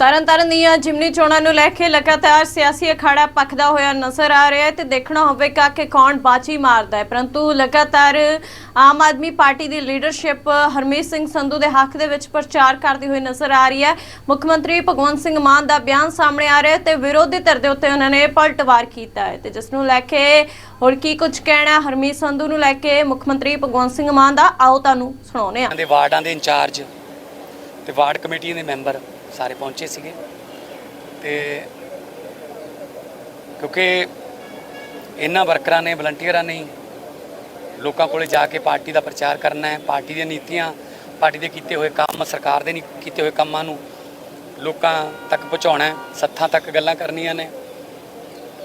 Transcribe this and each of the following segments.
ਤਰਨਤਾਰਨ ਦੀਆਂ ਜਿਮਨੀ ਚੋਣਾਂ ਨੂੰ ਲੈ ਕੇ ਲਗਾਤਾਰ ਸਿਆਸੀ ਅਖਾੜਾ ਪੱਕਦਾ ਹੋਇਆ ਨਜ਼ਰ ਆ ਰਿਹਾ ਹੈ ਤੇ ਦੇਖਣਾ ਹੋਵੇਗਾ ਕਿ ਕੌਣ ਬਾਜੀ ਮਾਰਦਾ ਹੈ। ਪਰੰਤੂ ਲਗਾਤਾਰ ਆਮ ਆਦਮੀ ਪਾਰਟੀ ਦੀ ਲੀਡਰਸ਼ਿਪ ਹਰਮੀਤ ਸਿੰਘ ਸੰਧੂ ਦੇ ਹੱਕ ਦੇ ਵਿੱਚ ਪ੍ਰਚਾਰ ਕਰਦੀ ਹੋਈ ਨਜ਼ਰ ਆ ਰਹੀ ਹੈ। ਮੁੱਖ ਮੰਤਰੀ ਭਗਵੰਤ ਸਿੰਘ ਮਾਨ ਦਾ ਬਿਆਨ ਸਾਹਮਣੇ ਆ ਰਿਹਾ ਤੇ ਵਿਰੋਧੀ ਧਿਰ ਦੇ ਉੱਤੇ ਉਹਨਾਂ ਨੇ ਪਲਟਵਾਰ ਕੀਤਾ ਹੈ ਤੇ ਜਿਸ ਨੂੰ ਲੈ ਕੇ ਹੋਰ ਕੀ ਕੁਝ ਕਹਿਣਾ ਹਰਮੀਤ ਸੰਧੂ ਨੂੰ ਲੈ ਕੇ ਮੁੱਖ ਮੰਤਰੀ ਭਗਵੰਤ ਸਿੰਘ ਮਾਨ ਦਾ ਆਓ ਤੁਹਾਨੂੰ ਸੁਣਾਉਂਦੇ ਹਾਂ। ਦੇ ਵਾਰਡਾਂ ਦੇ ਇੰਚਾਰਜ ਤੇ ਵਾਰਡ ਕਮੇਟੀ ਦੇ ਮੈਂਬਰ ਸਾਰੇ ਪਹੁੰਚੇ ਸੀਗੇ। ਤੇ ਕਿਉਂਕਿ ਇਹਨਾਂ ਵਰਕਰਾਂ ਨੇ, ਵਲੰਟੀਅਰਾਂ ਨੇ ਲੋਕਾਂ ਕੋਲੇ ਜਾ ਕੇ ਪਾਰਟੀ ਦਾ ਪ੍ਰਚਾਰ ਕਰਨਾ ਹੈ, ਪਾਰਟੀ ਦੀਆਂ ਨੀਤੀਆਂ, ਪਾਰਟੀ ਦੇ ਕੀਤੇ ਹੋਏ ਕੰਮ, ਸਰਕਾਰ ਦੇ ਨਹੀਂ ਕੀਤੇ ਹੋਏ ਕੰਮਾਂ ਨੂੰ ਲੋਕਾਂ ਤੱਕ ਪਹੁੰਚਾਉਣਾ ਹੈ, ਸੱਥਾਂ ਤੱਕ ਗੱਲਾਂ ਕਰਨੀਆਂ ਨੇ।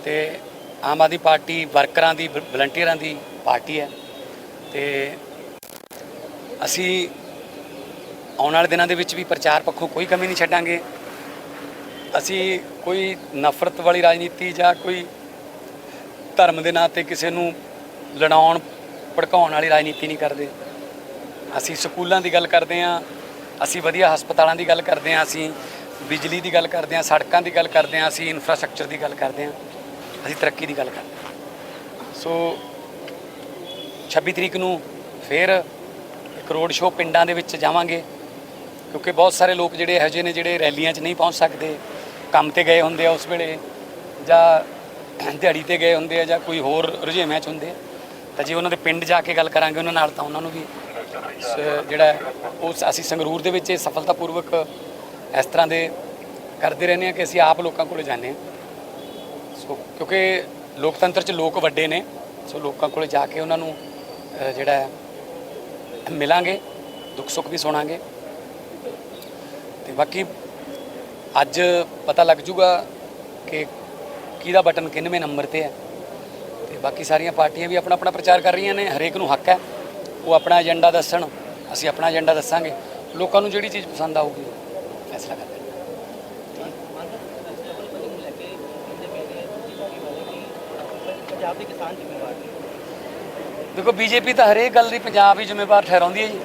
ਤੇ ਆਮ ਆਦਮੀ ਪਾਰਟੀ ਵਰਕਰਾਂ ਦੀ, ਵਲੰਟੀਅਰਾਂ ਦੀ ਪਾਰਟੀ ਹੈ। ਤੇ ਅਸੀਂ ਆਉਣ ਵਾਲੇ ਦਿਨਾਂ ਦੇ ਵਿੱਚ ਵੀ ਪ੍ਰਚਾਰ ਪੱਖੋਂ ਕੋਈ ਕਮੀ ਨਹੀਂ ਛੱਡਾਂਗੇ। ਅਸੀਂ ਕੋਈ ਨਫ਼ਰਤ ਵਾਲੀ ਰਾਜਨੀਤੀ ਜਾਂ ਕੋਈ ਧਰਮ ਦੇ ਨਾਂ ਤੇ ਕਿਸੇ ਨੂੰ ਲੜਾਉਣ, ਭੜਕਾਉਣ ਵਾਲੀ ਰਾਜਨੀਤੀ ਨਹੀਂ ਕਰਦੇ। ਅਸੀਂ ਸਕੂਲਾਂ ਦੀ ਗੱਲ ਕਰਦੇ ਹਾਂ, ਅਸੀਂ ਵਧੀਆ ਹਸਪਤਾਲਾਂ ਦੀ ਗੱਲ ਕਰਦੇ ਹਾਂ, ਅਸੀਂ ਬਿਜਲੀ ਦੀ ਗੱਲ ਕਰਦੇ ਹਾਂ, ਸੜਕਾਂ ਦੀ ਗੱਲ ਕਰਦੇ ਹਾਂ, ਅਸੀਂ ਇਨਫਰਾਸਟ੍ਰਕਚਰ ਦੀ ਗੱਲ ਕਰਦੇ ਹਾਂ, ਅਸੀਂ ਤਰੱਕੀ ਦੀ ਗੱਲ ਕਰਦੇ ਹਾਂ। ਸੋ 26 ਤਰੀਕ ਨੂੰ ਫਿਰ ਇੱਕ ਰੋਡ ਸ਼ੋਅ ਪਿੰਡਾਂ ਦੇ ਵਿੱਚ ਜਾਵਾਂਗੇ। ਕਿਉਂਕਿ ਬਹੁਤ ਸਾਰੇ ਲੋਕ ਜਿਹੜੇ ਇਹੋ ਜਿਹੇ ਨੇ ਜਿਹੜੇ ਰੈਲੀਆਂ 'ਚ ਨਹੀਂ ਪਹੁੰਚ ਸਕਦੇ, ਕੰਮ ਤੇ ਗਏ ਹੁੰਦੇ ਆ ਉਸ ਵੇਲੇ ਜਾਂ ਦਿਹਾੜੀ ਤੇ ਗਏ ਹੁੰਦੇ ਆ ਜਾਂ ਕੋਈ ਹੋਰ ਰੁਝੇਵਿਆਂ 'ਚ ਹੁੰਦੇ ਤਾਂ ਜੇ ਉਹਨਾਂ ਦੇ ਪਿੰਡ ਜਾ ਕੇ ਗੱਲ ਕਰਾਂਗੇ ਉਹਨਾਂ ਨਾਲ ਤਾਂ ਉਹਨਾਂ ਨੂੰ ਵੀ ਸ- ਜਿਹੜਾ ਉਸ ਅਸੀਂ ਸੰਗਰੂਰ ਦੇ ਵਿੱਚ ਇਹ ਸਫਲਤਾਪੂਰਵਕ ਇਸ ਤਰ੍ਹਾਂ ਦੇ ਕਰਦੇ ਰਹਿੰਦੇ ਆ ਕਿ ਅਸੀਂ ਆਪ ਲੋਕਾਂ ਕੋਲ ਜਾਂਦੇ ਆ ਸੋ ਕਿਉਂਕਿ ਲੋਕਤੰਤਰ 'ਚ ਲੋਕ ਵੱਡੇ ਨੇ, ਸੋ ਲੋਕਾਂ ਕੋਲ ਜਾ ਕੇ ਉਹਨਾਂ ਨੂੰ ਜਿਹੜਾ ਮਿਲਾਂਗੇ ਦੁੱਖ ਸੁੱਖ ਵੀ ਸੁਣਾਂਗੇ। ਤੇ ਬਾਕੀ ਅੱਜ ਪਤਾ ਲੱਗ ਜੂਗਾ ਕਿ ਕਿਹਦਾ ਬਟਨ ਕਿੰਨਵੇਂ ਨੰਬਰ ਤੇ ਹੈ। ਤੇ ਬਾਕੀ ਸਾਰੀਆਂ ਪਾਰਟੀਆਂ ਵੀ ਆਪਣਾ ਆਪਣਾ ਪ੍ਰਚਾਰ ਕਰ ਰਹੀਆਂ ਨੇ, ਹਰੇਕ ਨੂੰ ਹੱਕ ਹੈ। ਉਹ ਆਪਣਾ ਏਜੰਡਾ ਦੱਸਣ, ਅਸੀਂ ਆਪਣਾ ਏਜੰਡਾ ਦੱਸਾਂਗੇ। ਲੋਕਾਂ ਨੂੰ ਜਿਹੜੀ ਚੀਜ਼ ਪਸੰਦ ਆਊਗੀ, ਫੈਸਲਾ ਕਰਦੇ ਲੈਣਗੇ ਪੰਜਾਬ ਦੇ ਕਿਸਾਨ ਜ਼ਿੰਮੇਵਾਰ ਨੇ ਦੇਖੋ ਬੀਜੇਪੀ ਤਾਂ ਹਰੇਕ ਗੱਲ ਦੀ ਪੰਜਾਬ ਹੀ ਜ਼ਿੰਮੇਵਾਰ ਠਹਿਰਾਉਂਦੀ ਹੈ ਜੀ।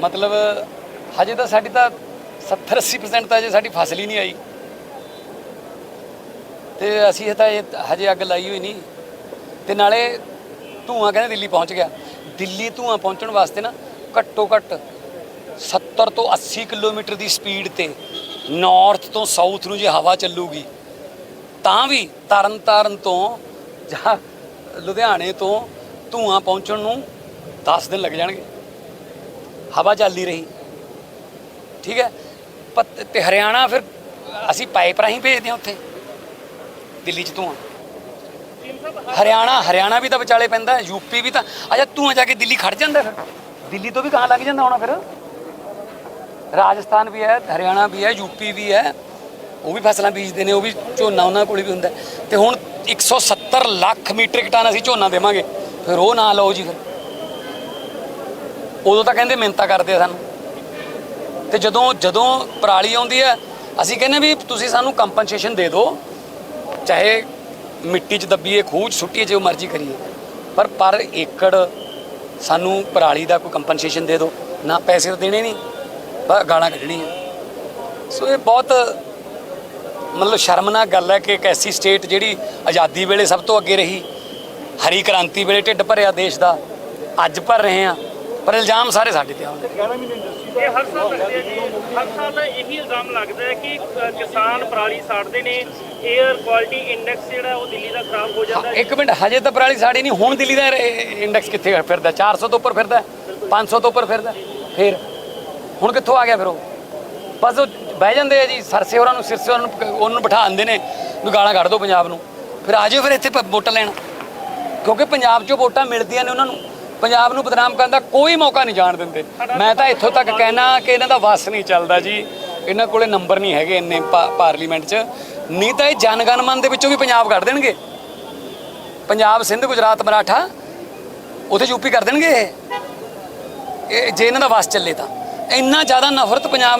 ਮਤਲਬ, ਹਜੇ ਤਾਂ ਸਾਡੀ ਤਾਂ 70 80% ਤਾਂ ਹਜੇ ਸਾਡੀ ਫਸਲ ਹੀ ਨਹੀਂ ਆਈ। ਤੇ ਅਸੀਂ ਤਾਂ ਇਹ ਹਜੇ ਅੱਗ ਲਾਈ ਹੋਈ ਨਹੀਂ। ਤੇ ਨਾਲੇ ਧੂਆਂ ਕਹਿੰਦੇ ਦਿੱਲੀ ਪਹੁੰਚ ਗਿਆ। ਦਿੱਲੀ ਧੂਆਂ ਪਹੁੰਚਣ ਵਾਸਤੇ ਨਾ ਘੱਟੋ ਘੱਟ 70 ਤੋਂ 80 ਕਿਲੋਮੀਟਰ ਦੀ ਸਪੀਡ ਤੇ ਨਾਰਥ ਤੋਂ ਸਾਊਥ ਨੂੰ ਜੇ ਹਵਾ ਚੱਲੂਗੀ, ਤਾਂ ਵੀ ਤਰਨ ਤਾਰਨ ਤੋਂ ਜਾਂ ਲੁਧਿਆਣੇ ਤੋਂ ਧੂਆਂ ਪਹੁੰਚਣ ਨੂੰ 10 ਦਿਨ ਲੱਗ ਜਾਣਗੇ। ਹਵਾ ਚੱਲਦੀ ਰਹੀ। ਠੀਕ ਹੈ? ਪਤ- ਤੇ ਹਰਿਆਣਾ ਫਿਰ ਅਸੀਂ ਪਾਈਪ ਰਾਹੀਂ ਭੇਜਦੇ ਹਾਂ ਉੱਥੇ, ਦਿੱਲੀ 'ਚ ਧੂੰਆਂ। ਹਰਿਆਣਾ ਹਰਿਆਣਾ ਵੀ ਤਾਂ ਵਿਚਾਲੇ ਪੈਂਦਾ ਯੂਪੀ ਵੀ ਤਾਂ, ਅੱਛਾ ਧੂੰਆਂ ਜਾ ਕੇ ਦਿੱਲੀ ਖੜ ਜਾਂਦਾ ਫਿਰ। ਦਿੱਲੀ ਤੋਂ ਵੀ ਕਹਾਂ ਲੱਗ ਜਾਂਦਾ ਹੋਣਾ ਫਿਰ। ਰਾਜਸਥਾਨ ਵੀ ਹੈ, ਹਰਿਆਣਾ ਵੀ ਹੈ ਯੂਪੀ ਵੀ ਹੈ, ਉਹ ਵੀ ਫਸਲਾਂ ਬੀਜਦੇ ਨੇ, ਉਹ ਵੀ ਝੋਨਾ ਉਹਨਾਂ ਕੋਲ ਵੀ ਹੁੰਦਾ। ਹੈ। ਤੇ ਹੁਣ 170 ਲੱਖ ਮੀਟ੍ਰਿਕ ਟਨ ਅਸੀਂ ਝੋਨਾ ਦੇਵਾਂਗੇ। ਫਿਰ ਉਹ ਨਾ ਲਓ ਜੀ ਫਿਰ। ਉਦੋਂ ਤਾਂ ਕਹਿੰਦੇ ਮਿਹਨਤਾਂ ਕਰਦੇ ਆ ਸਾਨੂੰ। ਤੇ ਜਦੋਂ ਜਦੋਂ ਪਰਾਲੀ ਆਉਂਦੀ ਹੈ, ਅਸੀਂ ਕਹਿੰਦੇ ਵੀ ਤੁਸੀਂ ਸਾਨੂੰ ਕੰਪਨਸੇਸ਼ਨ ਦੇ ਦਿਓ। ਚਾਹੇ ਮਿੱਟੀ 'ਚ ਦੱਬੀਏ, ਖੂਹ 'ਚ ਸੁੱਟੀਏ, ਜੋ ਮਰਜ਼ੀ ਕਰੀਏ। ਪਰ ਪਰ ਏਕੜ ਸਾਨੂੰ ਪਰਾਲੀ ਦਾ ਕੋਈ ਕੰਪਨਸੇਸ਼ਨ ਦੇ ਦਿਓ। ਨਾ ਪੈਸੇ ਤਾਂ ਦੇਣੇ ਨਹੀਂ ਬਸ ਗਾਲਾਂ ਕੱਢਣੀਆਂ। ਸੋ ਇਹ ਬਹੁਤ ਮਤਲਬ ਸ਼ਰਮਨਾਕ ਗੱਲ ਹੈ ਕਿ ਇੱਕ ਐਸੀ ਸਟੇਟ ਜਿਹੜੀ ਆਜ਼ਾਦੀ ਵੇਲੇ ਸਭ ਤੋਂ ਅੱਗੇ ਰਹੀ, ਹਰੀ ਕ੍ਰਾਂਤੀ ਵੇਲੇ ਢਿੱਡ ਭਰਿਆ ਦੇਸ਼ ਦਾ, ਅੱਜ ਭਰ ਰਹੇ ਆ ਪਰ ਇਲਜ਼ਾਮ ਸਾਰੇ ਸਾਡੇ ਤੇ ਆਉਂਦੇ ਇਹ ਹਰ ਸਾਲ ਲੱਗਦੇ ਆ ਜੀ। ਹਰ ਸਾਲ ਇਹੀ ਇਲਜ਼ਾਮ ਲੱਗਦਾ ਹੈ ਕਿ ਅ, ਕਿਸਾਨ ਪਰਾਲੀ ਸਾੜਦੇ ਨੇ 에ਅਰ ਕੁਆਲਿਟੀ ਇੰਡੈਕਸ ਜਿਹੜਾ ਉਹ ਦਿੱਲੀ ਦਾ ਖਰਾਬ ਹੋ ਜਾਂਦਾ ਹਾਂ, ਹੈ ਇੱਕ ਮਿੰਟ ਹਜੇ ਤਾਂ ਪਰਾਲੀ ਸਾੜੀ ਨਹੀਂ ਹੁਣ ਦਿੱਲੀ ਦਾ ਇੰਡੈਕਸ ਕਿੱਥੇ ਫਿਰਦਾ? 400 ਤੋਂ ਉੱਪਰ ਫਿਰਦਾ 500 ਤੋਂ ਉੱਪਰ ਫਿਰਦਾ ਫਿਰ? ਹੁਣ ਕਿੱਥੋਂ ਆ ਗਿਆ ਫਿਰ ਉਹ? ਬਸ ਉਹ ਬਹਿ ਜਾਂਦੇ ਆ ਜੀ ਸਰਸੇ ਹੋਰਾਂ ਨੂੰ ਸਿਰਸੇ ਹੋਰਾਂ ਨੂੰ ਉਹਨੂੰ ਬਿਠਾ ਦਿੰਦੇ ਨੇ ਵੀ ਗਾਲਾਂ ਕੱਢ ਦਿਓ ਪੰਜਾਬ ਨੂੰ। ਫਿਰ ਆ ਜਾਓ ਫਿਰ ਇੱਥੇ ਪ- ਵੋਟਾਂ ਲੈਣ। ਕਿਉਂਕਿ ਪੰਜਾਬ 'ਚੋਂ ਵੋਟਾਂ ਮਿਲਦੀਆਂ ਨੇ ਉਹਨਾਂ ਨੂੰ। ਪੰਜਾਬ ਨੂੰ ਬਦਨਾਮ ਕਰਨ ਦਾ ਕੋਈ ਮੌਕਾ ਨਹੀਂ ਜਾਣ ਦਿੰਦੇ। ਮੈਂ ਤਾਂ ਇੱਥੋਂ ਤੱਕ ਕਹਿਣਾ ਕਿ ਇਹਨਾਂ ਦਾ ਵਸ ਨਹੀਂ ਚੱਲਦਾ ਜੀ। ਇਹਨਾਂ ਕੋਲੇ ਨੰਬਰ ਨਹੀਂ ਹੈਗੇ ਇੰਨੇ ਪਾਰਲੀਮੈਂਟ 'ਚ। ਨਹੀਂ ਤਾਂ ਇਹ ਜਨਗਣ ਮਨ ਦੇ ਵਿੱਚੋਂ ਵੀ ਪੰਜਾਬ ਕੱਢ ਦੇਣਗੇ। ਪੰਜਾਬ, ਸਿੰਧ, ਗੁਜਰਾਤ, ਮਰਾਠਾ, ਉਥੇ ਯੂਪੀ ਕਰ ਦੇਣਗੇ ਇਹ, ਜੇ ਇਹਨਾਂ ਦਾ ਵਸ ਚੱਲੇ ਤਾਂ। ਇੰਨਾ ਜ਼ਿਆਦਾ ਨਫ਼ਰਤ ਪੰਜਾਬ